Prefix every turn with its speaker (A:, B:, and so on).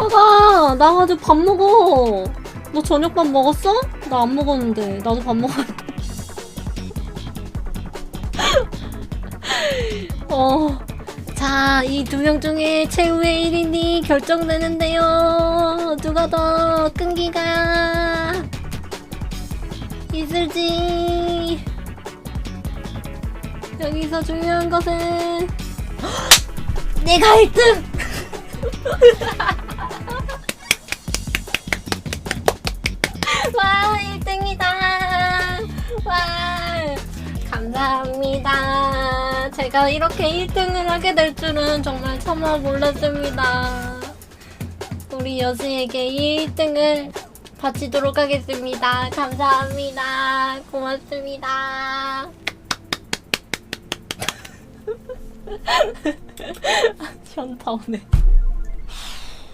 A: 나가 나가지고 밥 먹어 너 저녁밥 먹었어? 나 안 먹었는데 나도 밥 먹어 어. 자, 이 두 명 중에 최후의 1인이 결정되는데요. 누가 더 끈기가 있을지. 여기서 중요한 것은 내가 1등! 감사합니다. 제가 이렇게 1등을 하게 될 줄은 정말 차마 몰랐습니다. 우리 여수에게 1등을 바치도록 하겠습니다. 감사합니다. 고맙습니다. 현타 오네.